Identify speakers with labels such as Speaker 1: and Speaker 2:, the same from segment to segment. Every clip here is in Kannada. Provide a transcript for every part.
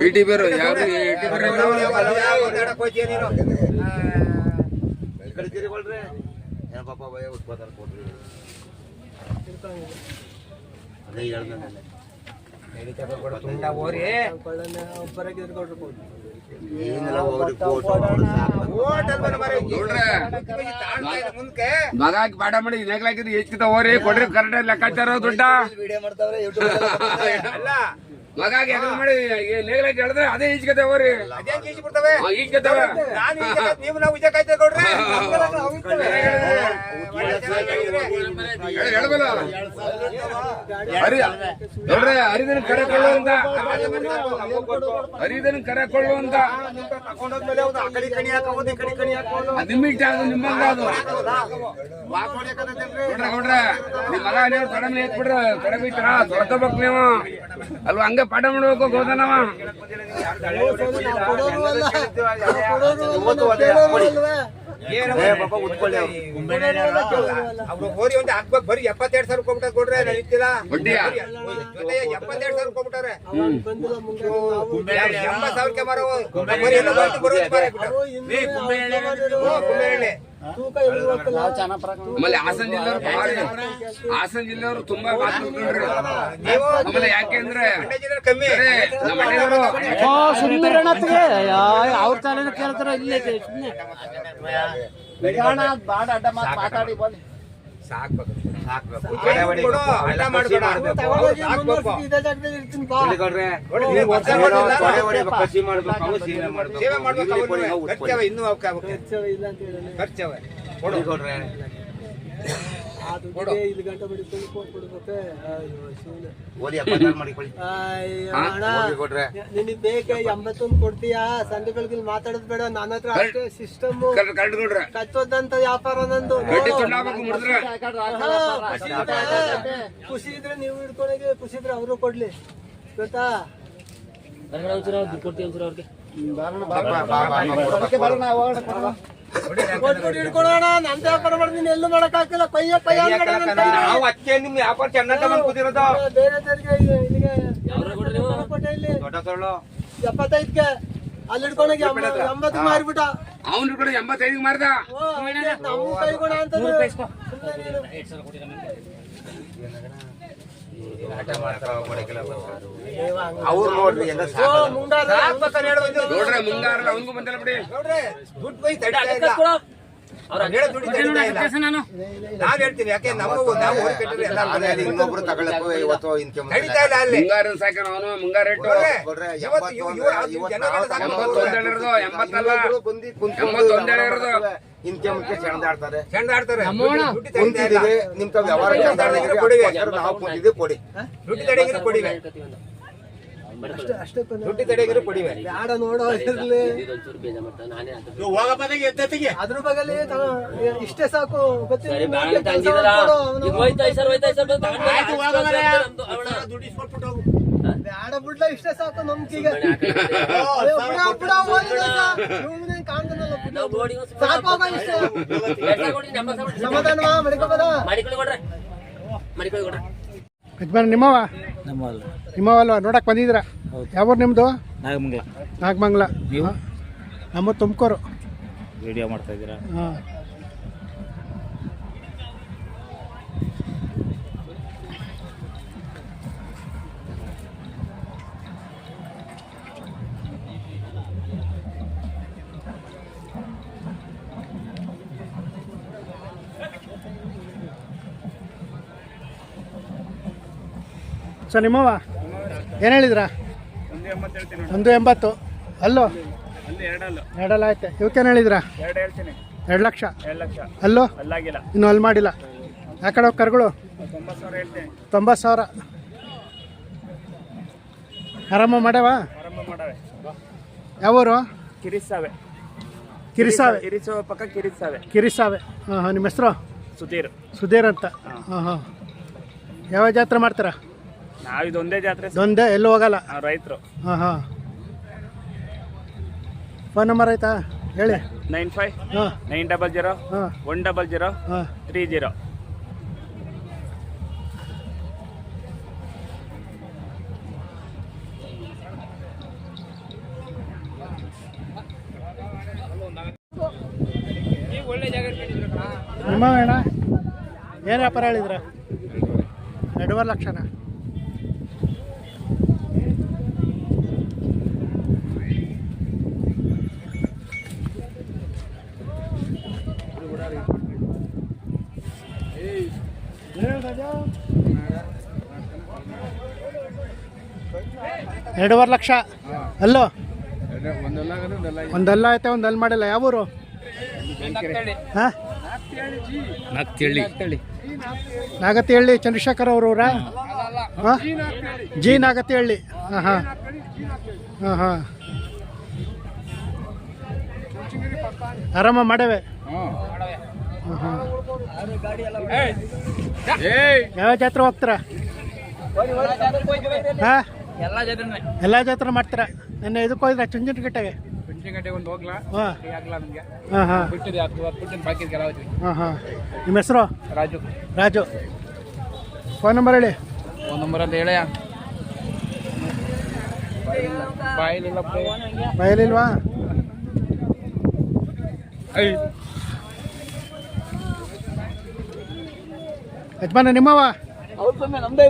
Speaker 1: ಇಟಿ ಬೇರು ಯಾರು
Speaker 2: ಪಾಪ ಭಯ ಉತ್ಪಾದನೆ ಕೊಡ್ರಿ ಅದೇ ಹೇಳ್ದೆ
Speaker 1: ಪಾಠ ಮಾಡಿ ನೆಗ್ಲಾಕಿದ್ರೆ ಹೆಚ್ಚಿತ ಹೋರಿ ಕೊಡ್ರಿ ಕರೆಕ್ಟ್ ಲೆಕ್ಕಾಚಾರ ದುಡ್ಡ
Speaker 2: ವಿಡಿಯೋ ಮಾಡ್ತಾವ್ರೆ
Speaker 1: ಮಗಾಗಿ ಹೆಗಲ್ ಮಾಡಿ ಅದೇ ಈಜ್ಕತೆ ಈಜ್ಕತವೆ
Speaker 3: ನೀವು ನಾವು ವಿಜಯ ಕಾಯ್ತಾ ಕೊಡ್ರಿ
Speaker 1: ಹೇಳ್ಬಲ್ಲ ಹರಿ ನೋಡ್ರಿ ಹರಿದನ್ ಕರೆ ಕೊಳ್ಳುವಂತ ಹರಿದನ್ ಕರೆ
Speaker 3: ಕಡೆ ಕಡೆ ಹಾಕೋದು
Speaker 1: ನಿಮ್ಮಿಟ್ಟ ಅದು ನಿಮ್ಮಂಗ ಅದು? ನೋಡ್ರ ನೋಡ್ರ. ನಿಮ್ ಮಗ ನೀವು ಕಡಿಮೆ ಎತ್ಬಿಡ್ರ ಇಟ್ರ ಬಕ್ ನೀವು. ಅಲ್ವಾ? ಹಂಗ ಪಾಠ ಮಾಡ್ಬೇಕು ಗೋದನವ.
Speaker 3: ಅವ್ರು. ಹೋರಿ ಒಂದು ಹಾಕ್ಬೇಕು ಬರೀ ಎಪ್ಪತ್ತೆರಡು ಸಾವಿರ ಕೊಟ್ಬಿಟ್ಟ ಕೊಡ್ರೆ ನಡೀತಿಲ್ಲ ಜೊತೆ ಎಪ್ಪತ್ತೆರಡು ಸಾವಿರ ಕೊಟ್ಬಿಟ್ಟಾರೆ ಎಂಬತ್ತು ಸಾವಿರಕ್ಕೆ ಬರೀ ಎಲ್ಲ ಬರೋದು ಮಾರೇ. ಹ್ಞೂ, ಕುಂಬೆರಣ್ಣೆ.
Speaker 1: ಆಮೇಲೆ ಹಾಸನ ಜಿಲ್ಲೆಯವರು ಭಾರಿ. ಹಾಸನ ಜಿಲ್ಲೆಯವರು ತುಂಬಾ ಮಾತು ತಿಳ್ಕೊಂಡ್ರಿ
Speaker 3: ನೀವು
Speaker 1: ಆಮೇಲೆ ಯಾಕೆಂದ್ರೆ ನಮ್ಮ
Speaker 4: ಅವ್ರ ತಲೆನ ಕೇಳ್ತಾರ ಇಲ್ಲೇ ಬಾಡ ಅಡ್ಡ ಮಾತು ಮಾತಾಡಿ ಬಂದು.
Speaker 2: ಮಾಡ್ಬೇಕು.
Speaker 3: ಖರ್ಚವ ಇನ್ನೂ ಖರ್ಚವ
Speaker 2: ಕೊಡ್ರೆ.
Speaker 4: ನಿನಗೆ ಬೇಕೆ ಎಂಬತ್ತೊಂದು ಕೊಡ್ತೀಯಾ ಮಾತಾಡೋದು ಬೇಡ ನನ್ನ ಹತ್ರ ಅಷ್ಟೇ ಸಿಸ್ಟಮ್
Speaker 1: ಕರೆಕ್ಟ್ ಕರೆಕ್ಟ್ ನೋಡ್ರಿ
Speaker 4: ಕಚ್ಚೋದಂತ ವ್ಯಾಪಾರ ನಂದು ಖುಷಿ ಇದ್ರೆ ಖುಷಿ ಇದ್ರೆ ನೀವು ಹಿಡ್ಕೊಳಗೆ ಖುಷಿ ಇದ್ರೆ ಅವರು ಕೊಡ್ಲಿ ಗೊತ್ತಾ
Speaker 2: ಬಾ, ಕೊಡ್ತೀವಿ
Speaker 4: ಕೊಟ್ಟು ಹಿಡ್ಕೊಳೋಣ ನಂದು ವ್ಯಾಪಾರ ಮಾಡ್ತೀನಿ ಎಲ್ಲೂ ಮಾಡಕ್ ಆಗ್ತಿಲ್ಲ. ಪಯ್ಯ ಪಯ್ಯ
Speaker 3: ನಾವು ಅಚ್ಚೆ ನಿಮ್ ವ್ಯಾಪಾರ ಚೆನ್ನಾಗಿ ಕೂತಿರೋದು.
Speaker 4: ಬೇರೆ ತರಿಗೆ ಇಲ್ಲಿಗೆ ಕೊಟ್ಟೆ ಇಲ್ಲಿ?
Speaker 2: ದೊಡ್ಡ ಸೊಳ್ಳು.
Speaker 4: ಎಪ್ಪತ್ತೈದಕ್ಕೆ ಅಲ್ಲಿ ಹಿಡ್ಕೊಂಡೋಗಿ ಎಂಬತ್ತು ಮಾರಿಬಿಟ್ಟ.
Speaker 1: ಅವನು ಕೂಡ ಎಂಬತ್ತೈದಿಗೆ ಮಾರ್ದ?
Speaker 4: ನಮ್ಮ ಕೈಗುಣ ಅಂತಂದ್ರೆ
Speaker 2: ಆಟ ಮಾಡ್ತಾವ, ಕೊಡಕ್ಕೆಲ್ಲ ಬರ್ತಾರೆ. ಅವ್ರು ನೋಡ್ರಿ ಎಲ್ಲ.
Speaker 1: ನೋಡ್ರೆ ಮುಂಗಾರ ಅವ್ನಿಗೂ ಬಂದಿಲ್ಲ ಬಿಡಿ
Speaker 3: ದುಡ್ಡು ಬೈ ತಡೀತಾ ನಾವ್ ಹೇಳ್ತೀನಿ ಯಾಕೆ ನಾವು ಓಡಿ ಕಟ್ಟಿದ್ರೆ ಎಲ್ಲ
Speaker 2: ಮನೇಲಿ ಇನ್ನೊಬ್ರು ತಗೊಳಕ್ಕೂ ಇವತ್ತು ಇಂಕೆ ಮುಂದೆ
Speaker 3: ತಡೀತಾ ಇಲ್ಲ ಅಲ್ಲಿ.
Speaker 1: ಮುಂಗಾರ ಸಾಕಣ ಅವನು ಮುಂಗಾರ ರೇಟು.
Speaker 3: ನೋಡ್ರಿ,
Speaker 2: ಕೊಡ್ರೆ,
Speaker 3: ಇವತ್ತು ಇವ್- ಇವ್ರು
Speaker 2: ಎಂಬತ್ತು
Speaker 3: ಜನಗಳ ಸಾಕು.
Speaker 1: ಎಂಬತ್ತೊಂದು ಹೇಳಿರೋದು ಎಂಬತ್ತಲ್ಲ.
Speaker 2: ಇನ್ನೊಬ್ರು ಬಂದು
Speaker 1: ಎಂಬತ್ತೊಂದು ಹೇಳಿರೋದು.
Speaker 2: ಇಂಕೆ ಮುಂಚೆ ಸೆಣದಾಡ್ತಾರೆ
Speaker 3: ಚೆಂದ ಆಡ್ತಾರೆ ದುಡ್ಡು ದುಡ್ಡು ತಡೀತಾ ಇಲ್ಲ.
Speaker 2: ಕುಂತಿದ್ದೀವಿ ನಿಮ್ ತಾವ್ ವ್ಯವಹಾರ ಚಂದಾಡಿದ್ರೆ
Speaker 3: ಕೊಡಿವೆ.
Speaker 2: ನಾವು ಕುಂತಿದ್ದೀವಿ ಕೊಡಿ.
Speaker 3: ದುಡ್ಡು ತಡೆಗಿರು ಕೊಡಿವೆ.
Speaker 4: ಅಷ್ಟೇ.
Speaker 3: ತುಟ್ಟಿ ತಡೆಗಿರು ಕೊಡಿವೆ
Speaker 4: ಬ್ಯಾಡ ನೋಡೋ ಇರ್ಲಿ ಅದ್ರ ಬಗಲಿ ತಗೋ, ಇಷ್ಟೇ ಸಾಕು. ಬೇಡ ಬಿಡ್ಲ ಇಷ್ಟೇ ಸಾಕು ನಮ್ಗೀಗ. ಸಮಾಧಾನ ಓದಿಲ್ಲ ಮಡಿಕೊಳ್ಳಿ ಇವ್ನಿಗೆ ಕಾಣ್ತಾನಲ್ಲ, ಬಿಡು. ಸಾಕು ನಿಮ್ಮವ? ಇಷ್ಟೇ ನಿಮ್ಮವಲ್ಲ. ಮಡಿಕೋಬೋದ
Speaker 5: ಯಜಮಾನ ನಿಮ್ಮವ ನಿಮ್ಮವಲ್ವ? ನೋಡಕ್ ಬಂದಿದ್ರ ಯಾವ ನಿಮ್ದು?
Speaker 6: ನಾಗಮಂಗಲ.
Speaker 5: ನಾಗಮಂಗ್ಲ.
Speaker 6: ನೀವು?
Speaker 5: ನಮ್ಮ ತುಮಕೂರು.
Speaker 6: ವಿಡಿಯೋ ಮಾಡ್ತಾ ಇದ್ದೀರಾ?
Speaker 5: ಹಾಂ. ಸರ್ ನಿಮ್ಮವ ಏನು ಹೇಳಿದ್ರ? ಒಂದು ಎಂಬತ್ತು. ಅಲ್ಲೋ? ಎರಡಲ್ಲ ಆಯ್ತು. ಇವಕ್ಕೇನು ಹೇಳಿದ್ರ?
Speaker 6: ಎರಡು
Speaker 5: ಲಕ್ಷ. ಅಲ್ಲೋ? ಇನ್ನು ಅಲ್ಲಿ ಮಾಡಿಲ್ಲ. ಆ ಕಡೆ ಹೋಗ್ ಕರ್ಗಳು.
Speaker 6: ತೊಂಬತ್ತು ಸಾವಿರ.
Speaker 5: ಆರಾಮ ಮಾಡ್ಯಾವ? ಯಾವೂರು?
Speaker 6: ಕಿರಿಸಾವೆ.
Speaker 5: ಕಿರಿಸಾವೆ.
Speaker 6: ಕಿರಿಸೋ ಪಕ್ಕ ಕಿರಿಸಾವೆ
Speaker 5: ಕಿರಿಸಾವೆ ಹಾಂ ಹಾಂ ನಿಮ್ಮ ಹೆಸರು?
Speaker 6: ಸುಧೀರ್.
Speaker 5: ಸುಧೀರ್ ಅಂತ. ಹಾಂ ಹಾಂ. ಯಾವ ಜಾತ್ರೆ ಮಾಡ್ತೀರಾ?
Speaker 6: ನಾವು ಇದೊಂದೇ ಜಾತ್ರೆ
Speaker 5: ದೊಂದೆ ಎಲ್ಲೂ ಹೋಗಲ್ಲ?
Speaker 6: ರೈತರು.
Speaker 5: ಹಾಂ ಹಾಂ. ಫೋನ್ ನಂಬರ್ ಆಯ್ತಾ? ಹೇಳಿ.
Speaker 6: ನೈನ್ ಫೈವ್
Speaker 5: ಹಾಂ.
Speaker 6: ನೈನ್ ಡಬಲ್ ಜೀರೋ
Speaker 5: ಹಾಂ.
Speaker 6: ಒನ್ ಡಬಲ್ ಜೀರೋ
Speaker 5: ಹಾಂ.
Speaker 6: Three zero.
Speaker 5: ನಿಮ್ಮ ಅಣ್ಣ ಏನು ವ್ಯಾಪಾರ ಹೇಳಿದ್ರ? ಎರಡೂವರೆ ಲಕ್ಷನ? ಎರಡೂವರೆ ಲಕ್ಷ. ಅಲ್ಲೋ?
Speaker 7: ಒಂದಲ್ಲ
Speaker 5: ಐತೆ ಒಂದು ಅಲ್ಲಿ ಮಾಡಿಲ್ಲ ಯಾವ ಊರು? ಹಾಂ? ನಾಗತಿಹಳ್ಳಿ ಚಂದ್ರಶೇಖರ್ ಅವರು ಊರಾ? ಹಾಂ? ಜಿ ನಾಗತಿಹಳ್ಳಿ ಹಾಂ ಹಾಂ. ಹಾಂ ಹಾಂ. ಆರಾಮ ಮಾಡವೆ? ಹಾಂ. ಹಾಂ
Speaker 7: ಏಯ್
Speaker 5: ಯಾವ ಜಾತ್ರೆ ಹೋಗ್ತಾರ? ಹಾಂ?
Speaker 1: ಎಲ್ಲ ಜೊತೆ
Speaker 5: ಎಲ್ಲ ಜಾತ್ರೆ ಮಾಡ್ತೀರಾ? ನೆನ್ನೆ ಇದಕ್ಕೆ ಹೋದ್ರೆ ಚುಂಚನಕಟ್ಟೆಗೆ
Speaker 1: ಗಂಟೆಗೆ ಒಂದು ಹೋಗ್ಲಾ?
Speaker 5: ಹಾಂ.
Speaker 1: ಆಗ್ಲಾ ನಮಗೆ?
Speaker 5: ಹಾಂ ಹಾಂ.
Speaker 1: ಬಿಟ್ಟಿದೆ ಹತ್ತು ಹತ್ತು ಬಿಟ್ಟಿನ ಬಾಕಿ ಕೆಲ ಹೋಯ್ತು
Speaker 5: ಹಾಂ ಹಾಂ. ನಿಮ್ಮ ಹೆಸರು?
Speaker 1: ರಾಜು.
Speaker 5: ರಾಜು. ಫೋನ್ ನಂಬರ್ ಹೇಳಿ.
Speaker 1: ಫೋನ್ ನಂಬರ್ ಅಂತ ಹೇಳ ಬಾಯಿಲಿಲ್ಲ
Speaker 5: ಐ. ಯಜಮಾನ ನಿಮ್ಮವ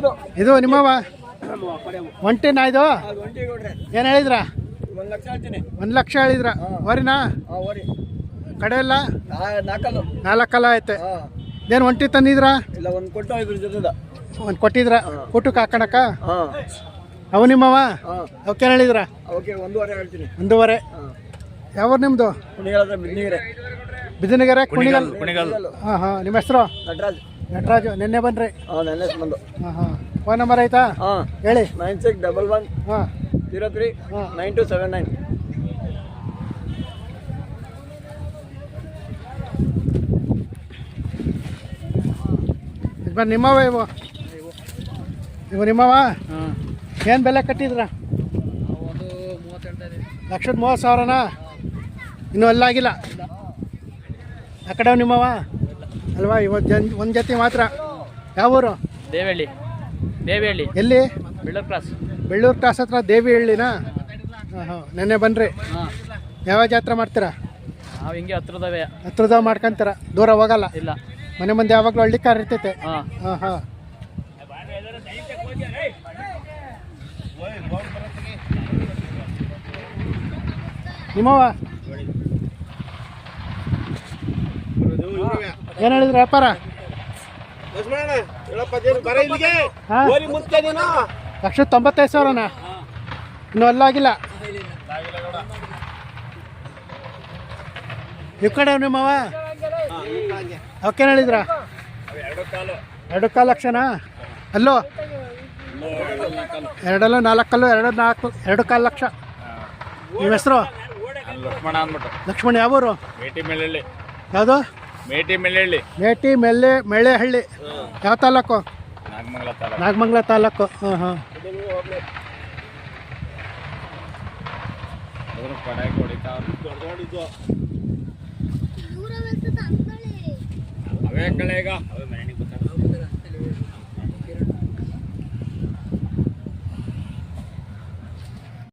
Speaker 1: ಇದು.
Speaker 5: ಇದು ನಿಮ್ಮವ ಒಂಟಿನಾ ಇದು? ಏನು ಹೇಳಿದ್ರ?
Speaker 8: ಒಂದ್ ಲಕ್ಷ ಹೇಳ್ತೀನಿ.
Speaker 5: ಒಂದು ಲಕ್ಷ ಹೇಳಿದ್ರ? ವರಿನಾ?
Speaker 8: ಓರಿ
Speaker 5: ಕಡೆ ಎಲ್ಲ?
Speaker 8: ನಾಲ್ಕಲ್ಲು.
Speaker 5: ಐತೆ ಏನು ಒಂಟಿ ತಂದಿದ್ರ?
Speaker 8: ಇಲ್ಲ ಒಂದ್
Speaker 5: ಕೊಟ್ಟಿದ್ರ? ಕೊಟ್ಟು ಹಾಕಣಕ್ಕ
Speaker 8: ಅವ
Speaker 5: ಅವು ನಿಮ್ಮವ?
Speaker 8: ಅವಕ್ಕೆ
Speaker 5: ಅವಕ್ಕೇನು ಹೇಳಿದ್ರ?
Speaker 8: ಓಕೆ ಒಂದೂವರೆ ಹೇಳ್ತೀನಿ.
Speaker 5: ಒಂದೂವರೆ. ಯಾವ ನಿಮ್ಮದು ಬಿದನಗೆರೆ ಕುಣಿಗಲ್ ಹಾ ಹಾಂ. ನಿಮ್ಮ ಹೆಸರು?
Speaker 8: ನಟರಾಜ್.
Speaker 5: ನಟರಾಜು. ನಿನ್ನೆ ಬನ್ರಿ
Speaker 8: ಹಾಂ ನೆನ್ನೆ ಬಂದು.
Speaker 5: ಹಾಂ ಹಾಂ. ಫೋನ್ ನಂಬರ್ ಆಯ್ತಾ?
Speaker 8: ಹಾಂ.
Speaker 5: ಹೇಳಿ.
Speaker 8: ನೈನ್ ಸಿಕ್ಸ್ ಡಬಲ್ ಒನ್
Speaker 5: ಹಾಂ.
Speaker 8: ಜೀರೋ ತ್ರೀ
Speaker 5: ಹಾಂ.
Speaker 8: ನೈನ್ ಟು ಸೆವೆನ್ ನೈನ್
Speaker 5: ನಿಮ್ಮವ ಇವು. ಇವು ನಿಮ್ಮವ ಏನು ಬೆಲೆ ಕಟ್ಟಿದ್ರ? ಲಕ್ಷದ ಮೂವತ್ತು ಸಾವಿರನಾ? ಇನ್ನೂ ಅಲ್ಲಾಗಿಲ್ಲ ಆ ಕಡೆ ನಿಮ್ಮವ ಅಲ್ವಾ ಇವತ್ತು ಜನ್ ಒಂದು ಜೊತೆ ಮಾತ್ರ. ಯಾವ ಊರು?
Speaker 1: ದೇವಹಳ್ಳಿ ದೇವಹಳ್ಳಿ.
Speaker 5: ಎಲ್ಲಿ?
Speaker 1: ಬೆಳ್ಳೂರು ಕ್ರಾಸ್
Speaker 5: ಬೆಳ್ಳೂರು ಕ್ರಾಸ್ ಹತ್ರ ದೇವಿ ಹಳ್ಳಿನಾ ಹಾಂ ಹಾಂ. ನೆನ್ನೆ ಬನ್ರಿ.
Speaker 1: ಹಾಂ.
Speaker 5: ಯಾವ ಜಾತ್ರೆ ಮಾಡ್ತೀರಾ?
Speaker 1: ನಾವು ಹಿಂಗೆ ಹತ್ರದವೇ.
Speaker 5: ಹತ್ರದಾಗ ಮಾಡ್ಕೊಂತೀರ? ದೂರ ಹೋಗಲ್ಲ?
Speaker 1: ಇಲ್ಲ.
Speaker 5: ಮನೆ ಮುಂದೆ ಯಾವಾಗಲೂ ಹಳ್ಳಿ ಕಾರ್ ಇರ್ತೈತೆ.
Speaker 1: ಹಾಂ.
Speaker 5: ಹಾಂ ಹಾಂ. ನಿಮ್ಮವ ಏನು ಹೇಳಿದ್ರು ವ್ಯಾಪಾರ? ಲಕ್ಷ ತೊಂಬತ್ತೈದು ಸಾವಿರನ? ಇನ್ನೂ ಅಲ್ಲಾಗಿಲ್ಲ. ಈ ಕಡೆ ನಿಮ್ಮವ ಓಕೆ ಹೇಳಿದ್ರ? ಎರಡು ಕಾಲು ಲಕ್ಷನಾ? ಅಲ್ಲೋ? ಎರಡಲ್ಲ ನಾಲ್ಕಲ್ಲು ಎರಡು ನಾಲ್ಕು ಎರಡು ಕಾಲು ಲಕ್ಷ. ನಿಮ್ಮ ಹೆಸರು?
Speaker 1: ಲಕ್ಷ್ಮಣ ಅಂದ್ಬಿಟ್ಟು.
Speaker 5: ಲಕ್ಷ್ಮಣ ಯಾವೂರು? ಯಾವುದು?
Speaker 1: ಮೇಟಿ ಮೆಳ್ಳೆಳ್ಳಿ
Speaker 5: ಮೇಟಿ ಮೆಲ್ಲೆ ಮೆಳೆಹಳ್ಳಿ ಯಾವ ತಾಲೂಕು?
Speaker 1: ನಾಗಮಂಗಲ ತಾಲೂಕು.
Speaker 5: ನಾಗಮಂಗಲ ತಾಲೂಕು. ಹಾಂ ಹಾಂ
Speaker 1: ಈಗ. ಅವೇ ಮನೆಗೆ ಗೊತ್ತಾಗ